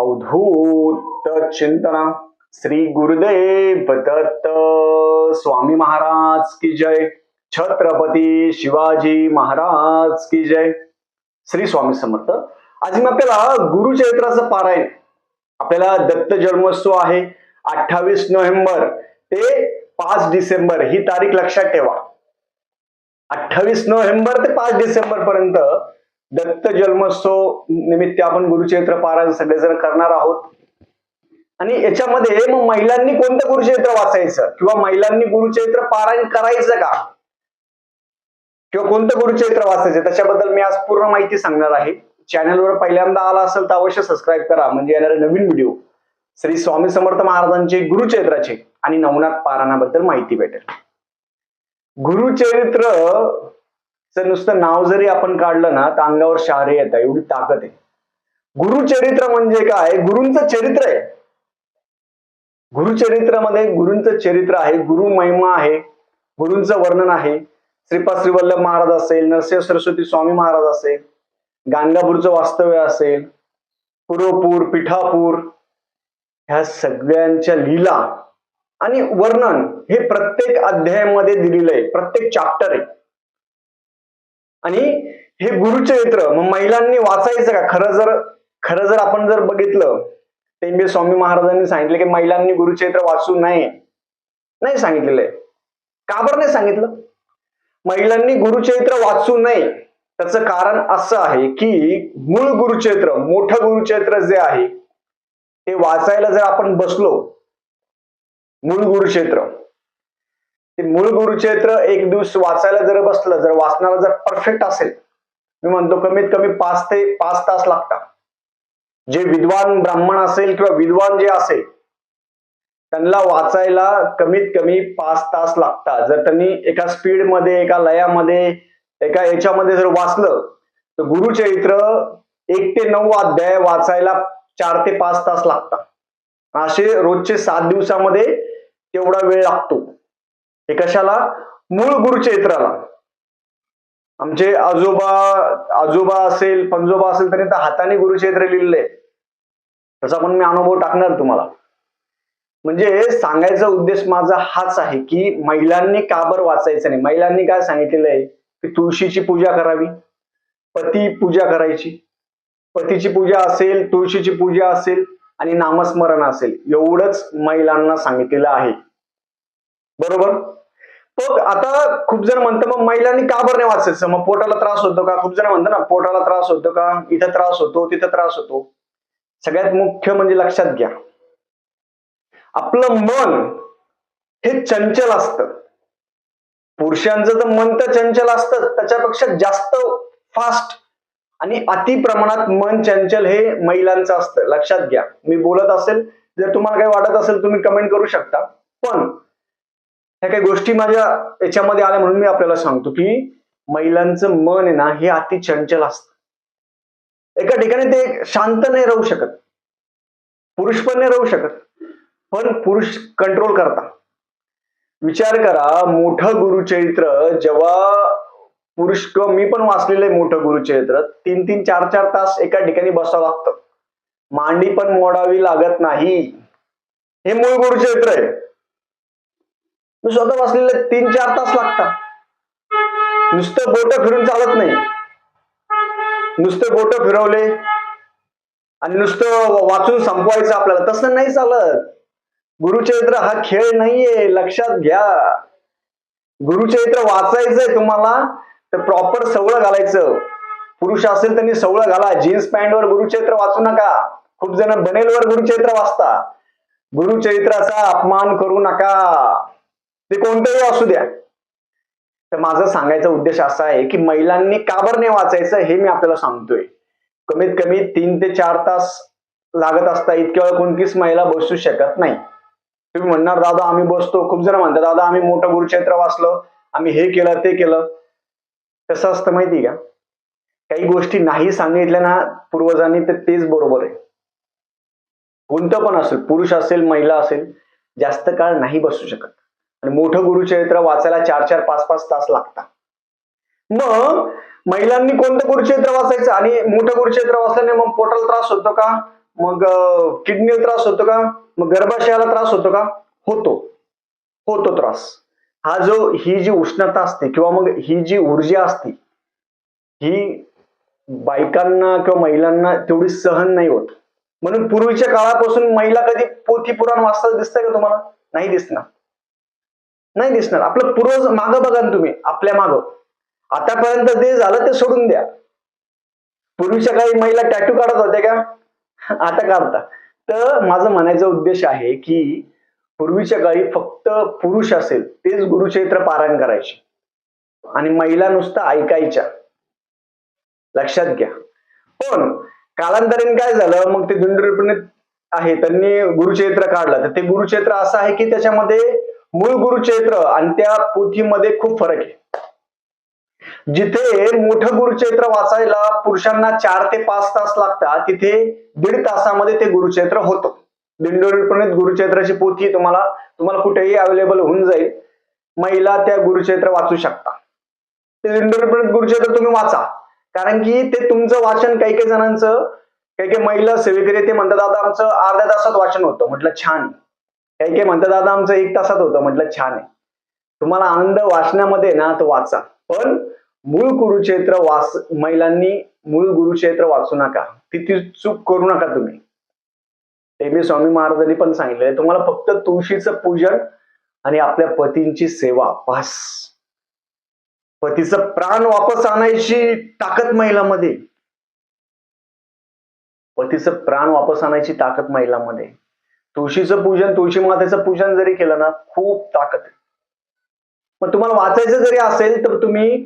अवधूत चिंतना श्री गुरुदेव दत्त स्वामी महाराज की जय। छत्रपती शिवाजी महाराज की जय। श्री स्वामी समर्थ। आज मी आपल्याला गुरुचरित्राचं पारायण आपल्याला दत्त जन्मोत्सव आहे अठ्ठावीस नोव्हेंबर ते पाच डिसेंबर ही तारीख लक्षात ठेवा. अठ्ठावीस नोव्हेंबर ते पाच डिसेंबर पर्यंत दत्त जन्मोत्सव निमित्त आपण गुरुचरित्र पारायण सगळेजण करणार आहोत. आणि याच्यामध्ये मग महिलांनी कोणतं गुरुचरित्र वाचायचं? किंवा महिलांनी गुरुचरित्र पारायण करायचं का? किंवा कोणतं गुरुचरित्र वाचायचं? त्याच्याबद्दल मी आज पूर्ण माहिती सांगणार आहे. चॅनलवर पहिल्यांदा आला असेल तर अवश्य सबस्क्राईब करा. म्हणजे येणारे नवीन व्हिडिओ श्री स्वामी समर्थ महाराजांचे गुरुचरित्राचे आणि नवनाथ पारायणाबद्दल माहिती भेटेल. गुरुचरित्र तर नुसतं नाव जरी आपण काढलं ना तर अंगावर शहारे येत एवढी ताकद आहे. गुरुचरित्र म्हणजे काय? गुरूंचं चरित्र आहे. गुरुचरित्रामध्ये गुरूंचं चरित्र आहे गुरु महिमा आहे गुरूंचं वर्णन आहे. श्रीपाद श्रीवल्लभ महाराज असेल नरसिंह सरस्वती स्वामी महाराज असेल गाणगापूरचं वास्तव्य असेल पुरोपूर पिठापूर ह्या सगळ्यांच्या लीला आणि वर्णन हे प्रत्येक अध्यायामध्ये दिलेलं आहे प्रत्येक चॅप्टर आहे. आणि हे गुरुचरित्र मग महिलांनी वाचायचं का? खरं जर खरं जर आपण जर बघितलं ते स्वामी महाराजांनी सांगितले की महिलांनी गुरुचरित्र वाचू नये. नाही सांगितलेलं आहे. का बरं नाही सांगितलं? महिलांनी गुरुचरित्र वाचू नये. त्याचं कारण असं आहे की मूळ गुरुचरित्र मोठं गुरुचरित्र जे आहे ते वाचायला जर आपण बसलो मूळ गुरुक्षेत्र ते मूळ गुरुचरित्र एक दिवस वाचायला जर बसलं जर वाचनाला जर परफेक्ट असेल मी म्हणतो कमीत कमी पाच ते पाच तास लागतात. जे विद्वान ब्राह्मण असेल किंवा विद्वान जे असेल त्यांना वाचायला कमीत कमी पाच तास लागतात. जर त्यांनी एका स्पीडमध्ये एका लयामध्ये एका याच्यामध्ये जर वाचलं तर गुरुचरित्र एक ते नऊ अध्याय वाचायला चार ते पाच तास लागतात. असे रोजचे सात दिवसामध्ये तेवढा वेळ लागतो. हे कशाला? मूळ गुरुचरित्राला आमचे आजोबा आजोबा असेल पंजोबा असेल तरी तर हाताने गुरुचरित्र लिहिलेले त्याचा पण मी अनुभव टाकणार तुम्हाला. म्हणजे सांगायचा उद्देश माझा हाच आहे की महिलांनी का बरं वाचायचं नाही? महिलांनी काय सांगितलेलं आहे? की तुळशीची पूजा करावी. पती पूजा करायची. पतीची पूजा असेल तुळशीची पूजा असेल आणि नामस्मरण असेल. एवढंच महिलांना सांगितलेलं आहे. बरोबर? मग आता खूप जण म्हणतं मग महिलांनी का बरं नाही वाचायचं मग पोटाला त्रास होतो का? खूप जण म्हणतात ना पोटाला त्रास होतो का? इथं त्रास होतो तिथं त्रास होतो. सगळ्यात मुख्य म्हणजे लक्षात घ्या. आपलं मन हे चंचल असतं. पुरुषांचं तर मन तर चंचल असतं त्याच्यापेक्षा जास्त फास्ट आणि अति प्रमाणात मन चंचल हे महिलांचं असतं. लक्षात घ्या. मी बोलत असेल जर तुम्हाला काही वाटत असेल तुम्ही कमेंट करू शकता. पण ह्या काही गोष्टी माझ्या याच्यामध्ये आल्या म्हणून मी आपल्याला सांगतो की महिलांचं मन आहे ना हे अति चंचल असतं. एका ठिकाणी ते शांत नाही राहू शकत. पुरुष पण नाही राहू शकत. पण पुरुष कंट्रोल करता विचार करा मोठं गुरुचरित्र जेव्हा पुरुष किंवा मी पण वाचलेलं आहे मोठं गुरुचरित्र तीन तीन चार चार तास एका ठिकाणी बसावं लागतं. मांडी पण मोडावी लागत नाही. हे मूळ गुरुचरित्र आहे. मी स्वतः वाचलेले तीन चार तास लागतात. नुसतं बोट फिरून चालत नाही. नुसतं बोट फिरवले आणि नुसतं वाचून संपवायचं आपल्याला. तसं नाही चालत. गुरुचरित्र हा खेळ नाहीये. लक्षात घ्या. गुरुचरित्र वाचायचंय तुम्हाला तर प्रॉपर सवळं घालायचं. पुरुष असेल त्यांनी सवळं घाला. जीन्स पॅन्टवर गुरुचरित्र वाचू नका. खूप जण बनेलवर गुरुचरित्र वाचता. गुरुचरित्राचा अपमान करू नका. ते कोणतंही असू द्या. तर माझा सांगायचा उद्देश असा आहे की महिलांनी का बरं नाही वाचायचं हे मी आपल्याला सांगतोय. कमीत कमी तीन ते चार तास लागत असता इतक्या वेळ कोणतीच महिला बसू शकत नाही. तुम्ही म्हणणार दादा आम्ही बसतो. खूप जण म्हणतात दादा आम्ही मोठं गुरुक्षेत्र वाचलं आम्ही हे केलं ते केलं. कसं असतं माहिती का? काही गोष्टी नाही सांगितल्या ना पूर्वजांनी तर तेच बरोबर आहे. कोणतं पण असेल पुरुष असेल महिला असेल जास्त काळ नाही बसू शकत. आणि मोठं गुरुचरित्र वाचायला चार चार पाच पाच तास लागतात. मग महिलांनी कोणतं गुरुचरित्र वाचायचं? आणि मोठं गुरुचरित्र वाचल्याने मग पोटाला त्रास होतो का? मग किडनीला त्रास होतो का? मग गर्भाशयाला त्रास होतो का? होतो. होतो त्रास. हा जो ही जी उष्णता असते किंवा मग ही जी ऊर्जा असते ही बायकांना किंवा महिलांना तेवढी सहन नाही होत. म्हणून पूर्वीच्या काळापासून महिला कधी पोथी पुराण वाचताना दिसतंय का तुम्हाला? नाही दिसणार. नाही दिसणार. आपलं पूर्वज मागं बघा ना तुम्ही आपल्या मागं. आतापर्यंत जे झालं ते सोडून द्या. पूर्वीच्या काळी महिला टॅटू काढत होत्या का? आता काढता. तर माझं म्हणायचा उद्देश आहे की पूर्वीच्या काळी फक्त पुरुष असेल तेच गुरुक्षेत्र पारायण करायचे. आणि महिला नुसतं ऐकायच्या. लक्षात घ्या. पण कालांतराने काय झालं मग ते दुंडरपणे आहे त्यांनी गुरुक्षेत्र काढलं. तर ते गुरुक्षेत्र असं आहे की त्याच्यामध्ये मूळ गुरुचैत्र आणि त्या पोथीमध्ये खूप फरक आहे. जिथे मोठं गुरुचैत्र वाचायला पुरुषांना चार ते पाच तास लागतात तिथे दीड तासामध्ये ते गुरुचैत्र होतं. दिंडोरीपणे गुरुचैत्राची पोथी तुम्हाला तुम्हाला कुठेही अवेलेबल होऊन जाईल. महिला त्या गुरुचैत्र वाचू शकता. ते दिंडोरीपणे गुरुचैत्र तुम्ही वाचा. कारण की ते तुमचं वाचन काही काही जणांचं काही काही महिला सेवेकरी ते म्हणतात आता आमचं अर्ध्या तासात वाचन होतं. म्हटलं छान. काही काही म्हणतात दादा आमचं एक तासात होतं. म्हटलं छान आहे. तुम्हाला आनंद वाचण्यामध्ये ना तो वाचा. पण मूळ कुरुक्षेत्र वाच महिलांनी मूळ गुरुक्षेत्र वाचू नका. ती चूक करू नका तुम्ही. ते मी स्वामी महाराजांनी पण सांगितलंय तुम्हाला फक्त तुळशीचं पूजन आणि आपल्या पतींची सेवा पास पतीचं प्राण वापस आणायची ताकद महिलामध्ये. पतीचं प्राण वापस आणायची ताकद महिलामध्ये. तुळशीचं पूजन तुळशी मातेचं पूजन जरी केलं ना खूप ताकद आहे. मग तुम्हाला वाचायचं जरी असेल तर तुम्ही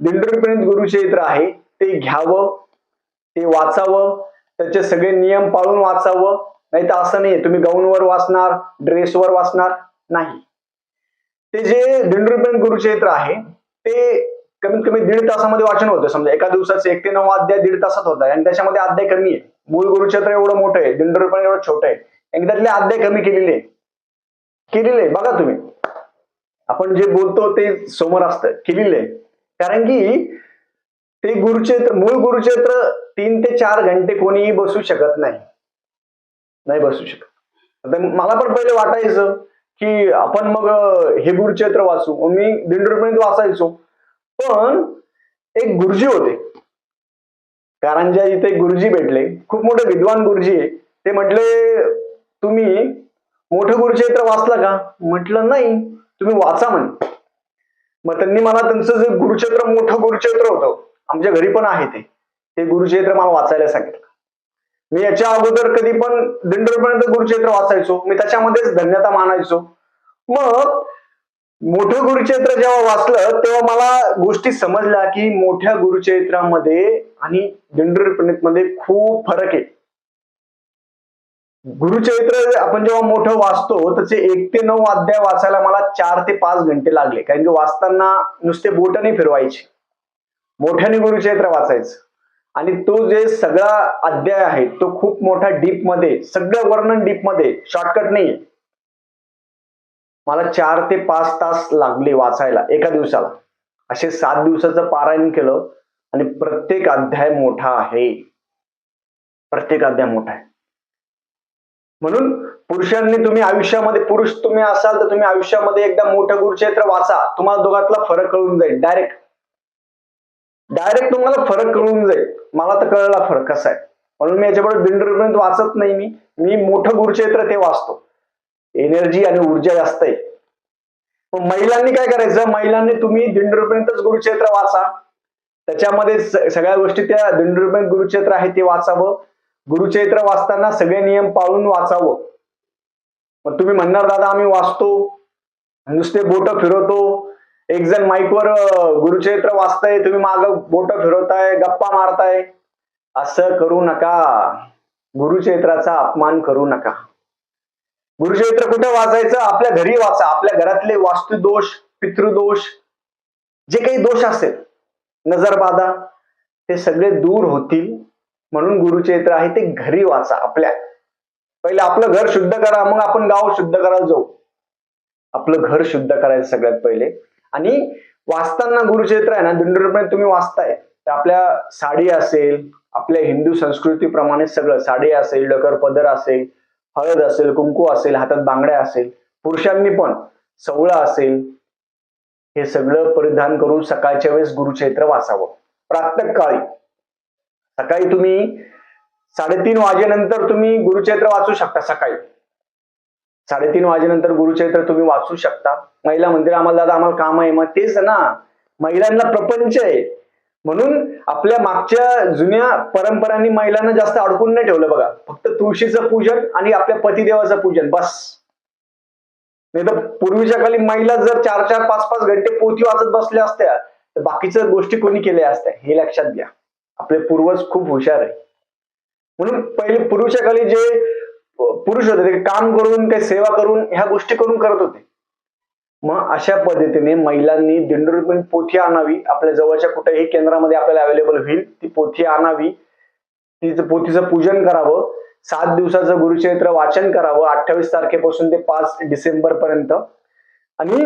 दिंडोरीपर्यंत गुरुचरित्र आहे ते घ्यावं ते वाचावं त्याचे सगळे नियम पाळून वाचावं नाही तर असं नाही तुम्ही गाऊनवर वाचणार ड्रेसवर वाचणार नाही. ते जे दिंडोरीपर्यंत गुरुचरित्र आहे ते कमीत कमी दीड तासामध्ये वाचन होतं. समजा एका दिवसाचे एक ते नऊ अध्याय दीड तासात होत आहे आणि त्याच्यामध्ये अध्याय कमी आहे. मूळ गुरुक्षेत्र एवढं मोठं आहे दिंडोरीपर्यंत एवढं छोटं आहे. एकदातले अध्याय कमी केलेले. केलेले आहे बघा तुम्ही. आपण जे बोलतो ते समोर असतं. केलेलं. आहे कारण की ते गुरुक्षेत्र मूळ गुरुक्षेत्र तीन ते चार घंटे कोणीही बसू शकत नाही. नाही बसू शकत. मला पण पहिले वाटायचं की आपण मग हे गुरुक्षेत्र वाचू. मग मी दिंडोरीपर्यंत वाचायचो. पण एक गुरुजी होते. कारंजा इथे गुरुजी भेटले. खूप मोठे विद्वान गुरुजी आहे. ते म्हटले तुम्ही मोठं गुरुचरित्र वाचलं का? म्हटलं नाही. तुम्ही वाचा म्हण. मग त्यांनी मला त्यांचं जे गुरुचरित्र मोठं गुरुचरित्र होतं आमच्या घरी पण आहे ते. ते गुरुचरित्र मला वाचायला सांगितलं. मी याच्या अगोदर कधी पण दिंडोरपर्यंत गुरुचरित्र वाचायचो. मी त्याच्यामध्येच धन्यता मानायचो. मग मोठं गुरुचरित्र जेव्हा वाचलं तेव्हा मला गोष्टी समजल्या की मोठ्या गुरुचरित्रामध्ये आणि दिंडोरी मध्ये खूप फरक आहे. गुरुचरित्र आपण जेव्हा मोठं वाचतो त्याचे एक ते नऊ अध्याय वाचायला मला चार ते पाच घंटे लागले. कारण की वाचताना नुसते बोटने फिरवायचे. मोठ्याने गुरुचरित्र वाचायचं. आणि तो जे सगळा अध्याय आहे तो खूप मोठा डीपमध्ये सगळं वर्णन डीपमध्ये शॉर्टकट नाही मला चार ते पाच तास लागले वाचायला एका दिवसाला. असे सात दिवसाचं पारायण केलं आणि प्रत्येक अध्याय मोठा आहे. प्रत्येक अध्याय मोठा आहे. म्हणून पुरुषांनी तुम्ही आयुष्यामध्ये पुरुष तुम्ही असाल तर तुम्ही आयुष्यामध्ये एकदा मोठं गुरुक्षेत्र वाचा. तुम्हाला दोघातला फरक कळून जाईल डायरेक्ट डायरेक्ट तुम्हाला फरक कळून जाईल. मला तर कळला फरक कसा आहे. म्हणून मी याच्याबरोबर बिंडरपर्यंत वाचत नाही मी. मी मोठं गुरुक्षेत्र ते वाचतो. एनर्जी आणि ऊर्जा जास्त आहे. मग महिलांनी काय करायचं? महिलांनी तुम्ही दिंडोरीपर्यंतच गुरुक्षेत्र वाचा. त्याच्यामध्ये सगळ्या गोष्टी त्या दिंडोरीपर्यंत गुरुक्षेत्र आहे ते वाचावं. गुरुचरित्र वाचताना सगळे नियम पाळून वाचावं. मग तुम्ही म्हणणार दादा आम्ही वाचतो. नुसते बोट फिरवतो. एक जण माईकवर गुरुचरित्र वाचताय तुम्ही माग बोट फिरवताय गप्पा मारताय. असं करू नका. गुरुचरित्राचा अपमान करू नका. गुरुचरित्र कुठे वाचायचं? आपल्या घरी वाचा. आपल्या घरातले वास्तुदोष पितृदोष जे काही दोष असेल नजरबाधा ते सगळे दूर होतील. म्हणून गुरुचरित्र आहे ते घरी वाचा आपल्या. पहिले आपलं घर शुद्ध करा मग आपण गाव शुद्ध करायला जाऊ. आपलं घर शुद्ध करायचं सगळ्यात पहिले. आणि वाचताना गुरुचरित्र आहे ना दिंडोरीपर्यंत तुम्ही वाचताय. तर आपल्या साडी असेल आपल्या हिंदू संस्कृतीप्रमाणे सगळं साडी असेल डकर पदर असेल हळद असेल कुंकू असेल हातात बांगड्या असेल पुरुषांनी पण सवळा असेल हे सगळं परिधान करून सकाळच्या वेळेस गुरुक्षेत्र वाचावं. प्रातःकाळी. सकाळी तुम्ही साडेतीन वाजेनंतर तुम्ही गुरुचैत्र वाचू शकता सकाळी. साडेतीन वाजेनंतर गुरुचैत्र तुम्ही वाचू शकता. महिला मंदिर आम्हाला दादा आम्हाला काम आहे. मग तेच ना महिलांना प्रपंच आहे. म्हणून आपल्या मागच्या जुन्या परंपरांनी महिलांना जास्त अडकून नाही ठेवलं बघा. फक्त तुळशीचं पूजन आणि आपल्या पतिदेवाचं पूजन बस. नाही तर पूर्वीच्या काळी महिला जर चार चार पाच पाच घंटे पोथी वाचत बसल्या असत्या तर बाकीच्या गोष्टी कोणी केल्या असत्या हे लक्षात घ्या. आपले पूर्वज खूप हुशार आहे. म्हणून पहिले पुरुषाखाली जे पुरुष होते ते काम करून काही सेवा करून ह्या गोष्टी करून करत होते. मग अशा पद्धतीने महिलांनी दिंडोरीपणे पोथी आणावी. आपल्या जवळच्या कुठेही केंद्रामध्ये आपल्याला अवेलेबल होईल ती पोथी आणावी. तिचं पोथीचं पूजन करावं. सात दिवसाचं गुरुचरित्र वाचन करावं अठ्ठावीस तारखेपासून ते पाच डिसेंबर पर्यंत. आणि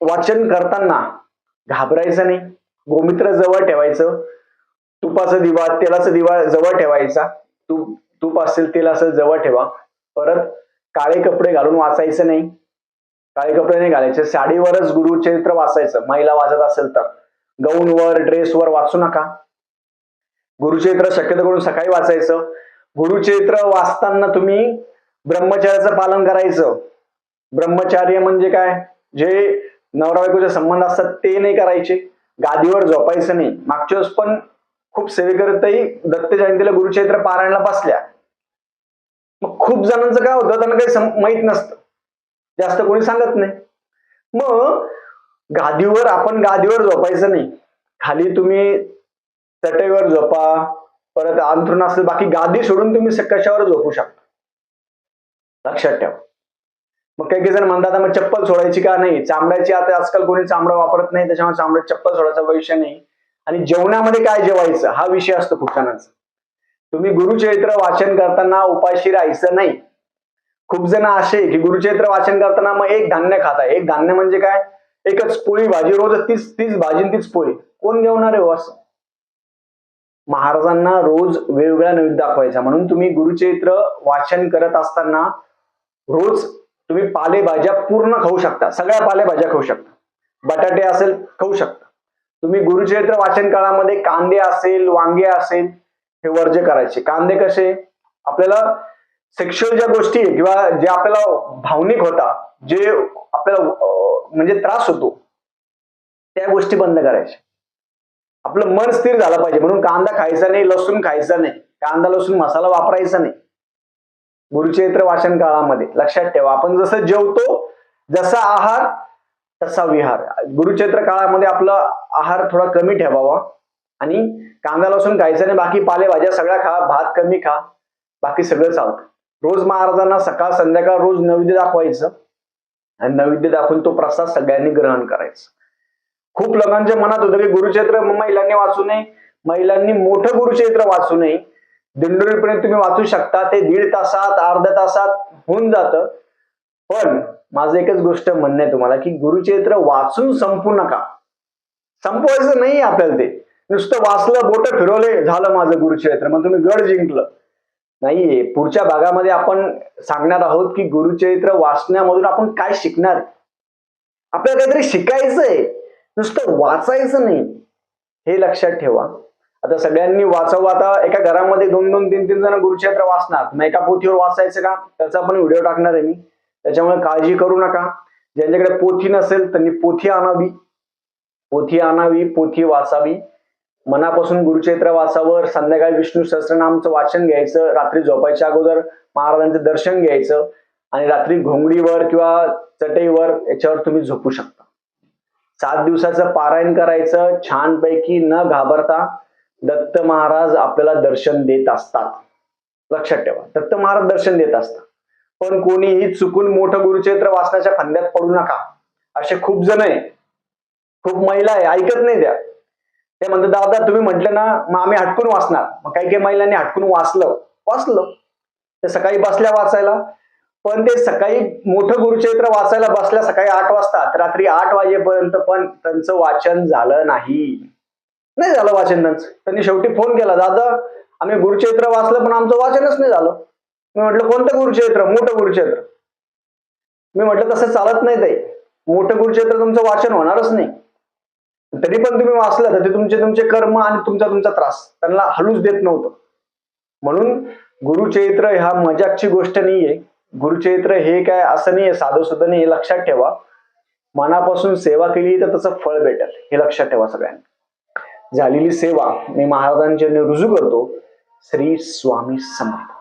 वाचन करताना घाबरायचं नाही. गोमित्र जवळ ठेवायचं. तुपाचा दिवा तेलाचा दिवा जवळ ठेवायचा. तूप तूप असेल तेल असेल जवळ ठेवा. परत काळे कपडे घालून वाचायचं नाही. काळे कपडे नाही घालायचे. साडीवरच गुरुचरित्र वाचायचं. महिला वाचत असेल तर. गाऊनवर ड्रेसवर वाचू नका. गुरुचरित्र शक्यतो करून सकाळी वाचायचं. गुरुचरित्र वाचताना तुम्ही ब्रह्मचार्याचं पालन करायचं. ब्रह्मचार्य म्हणजे काय? जे नवरा बायकोचे संबंध असतात ते नाही करायचे. गादीवर झोपायचं नाही. मागच्या वेळेस पण खूप सेवेकरतही दत्त जयंतीला गुरुचरित्र पारायणला बसल्या. मग खूप जणांचं काय होतं त्यांना काही माहीत नसतं. जास्त कोणी सांगत नाही. मग गादीवर आपण गादीवर झोपायचं नाही. खाली तुम्ही चटईवर झोपा परत अंथरुण असेल बाकी गादी सोडून तुम्ही कशावर झोपू शकता? लक्षात ठेवा. मग काही काही जण म्हणतात मग चप्पल सोडायची का नाही? चामड्याची आता आजकाल कोणी चामडा वापरत नाही त्याच्यामुळे चामड्यात चप्पल सोडायचा भविष्य नाही. आणि जेवणामध्ये काय जेवायचं? हा विषय असतो खूप जणांचा तुम्ही गुरुचरित्र वाचन करताना उपाशी राहायचं नाही. खूप जण असे की गुरुचरित्र वाचन करताना मग एक धान्य खाताय एक धान्य म्हणजे काय? एकच पोळी भाजी. रोज तीच तीच भाजी आणि तीच पोळी. कोण जेवणार आहे हो असं? महाराजांना रोज वेगवेगळा नैवेद्य दाखवायचा. म्हणून तुम्ही गुरुचरित्र वाचन करत असताना रोज तुम्ही पालेभाज्या पूर्ण खाऊ शकता. सगळ्या पालेभाज्या खाऊ शकता. बटाटे असेल खाऊ शकता. तुम्ही गुरुचरित्र वाचन काळामध्ये कांदे असेल वांगे असेल हे वर्ज्य करायचे. कांदे कसे? आपल्याला सेक्शुअल ज्या गोष्टी किंवा जे आपल्याला भावनिक होता जे आपल्याला म्हणजे त्रास होतो त्या गोष्टी बंद करायच्या. आपलं मन स्थिर झालं पाहिजे. म्हणून कांदा खायचा नाही लसूण खायचा नाही. कांदा लसूण मसाला वापरायचा नाही. गुरुचरित्र वाचन काळामध्ये लक्षात ठेवा. आपण जसं जेवतो जसा आहार तसा विहार. गुरुक्षेत्र काळामध्ये आपला आहार थोडा कमी ठेवावा. आणि कांदा लसूण खायचं नाही बाकी पालेभाज्या सगळ्या खा भात कमी खा बाकी सगळं चालतं. रोज महाराजांना सकाळ संध्याकाळ रोज नैवेद्य दाखवायचं. आणि नैवेद्य दाखवून तो प्रसाद सगळ्यांनी ग्रहण करायचा. खूप लोकांच्या मनात होतं की गुरुक्षेत्र महिलांनी वाचू नये. महिलांनी मोठं गुरुक्षेत्र वाचू नये. दिंडोरीपर्यंत तुम्ही वाचू शकता. ते दीड तासात अर्ध्या तासात होऊन जातं. पण माझं एकच गोष्ट म्हणणं आहे तुम्हाला की गुरुचरित्र वाचून संपू नका. संपवायचं नाही आपल्याला ते. नुसतं वाचलं बोट फिरवले झालं माझं गुरुचरित्र. मग तुम्ही गड जिंकलं. नाहीये. पुढच्या भागामध्ये आपण सांगणार आहोत की गुरुचरित्र वाचण्यामधून आपण काय शिकणार? आपल्याला काहीतरी शिकायचंय. नुसतं वाचायचं नाही. हे लक्षात ठेवा. आता सगळ्यांनी वाचावं. आता एका घरामध्ये दोन दोन तीन तीन जण गुरुचरित्र वाचणार. मग एका पोथीवर वाचायचं का? त्याचा पण व्हिडिओ टाकणार आहे मी. त्याच्यामुळे काळजी करू नका. ज्यांच्याकडे पोथी नसेल त्यांनी पोथी आणावी. पोथी आणावी पोथी वाचावी. मनापासून गुरुचैत्र वाचावर संध्याकाळी विष्णू सहस्रनामचं वाचन घ्यायचं. रात्री झोपायच्या अगोदर महाराजांचं दर्शन घ्यायचं. आणि रात्री घोंगडीवर किंवा चटईवर याच्यावर तुम्ही झोपू शकता. सात दिवसाचं पारायण करायचं. छानपैकी न घाबरता दत्त महाराज आपल्याला दर्शन देत असतात. लक्षात ठेवा. दत्त महाराज दर्शन देत असतात. पण कोणीही चुकून मोठं गुरुचरित्र वाचण्याच्या फंद्यात पडू नका. असे खूप जण आहे खूप महिला आहे ऐकत नाही त्या. ते म्हणतात दादा तुम्ही म्हटलं ना मग आम्ही हटकून वाचणार. मग काही काही महिलांनी हटकून वाचलं. वाचलं. ते सकाळी बसल्या वाचायला. पण ते सकाळी मोठं गुरुचरित्र वाचायला बसल्या सकाळी आठ वाजता. रात्री आठ वाजेपर्यंत पण त्यांचं वाचन झालं नाही. नाही झालं वाचन त्यांचं. त्यांनी शेवटी फोन केला दादा आम्ही गुरुचरित्र वाचलं पण आमचं वाचनच नाही झालं. मी म्हटलं कोणतं गुरुक्षेत्र मोठं गुरुक्षेत्र मी म्हटलं तसं चालत नाही ताई. मोठं गुरुचरित्र तुमचं वाचन होणारच नाही. तरी पण तुम्ही वाचलं तर ते तुमचे तुमचे कर्म आणि तुमचा तुमचा त्रास. त्यांना हलूच देत नव्हतं. म्हणून गुरुचरित्र ह्या मजाकची गोष्ट नाहीये. गुरुचरित्र हे काय असं नाहीये साधं सुद्धा नाही हे लक्षात ठेवा. मनापासून सेवा केली तर त्याचं फळ भेटेल. हे लक्षात ठेवा सगळ्यांनी. झालेली सेवा मी महाराजांच्या रुजू करतो. श्री स्वामी समर्थ.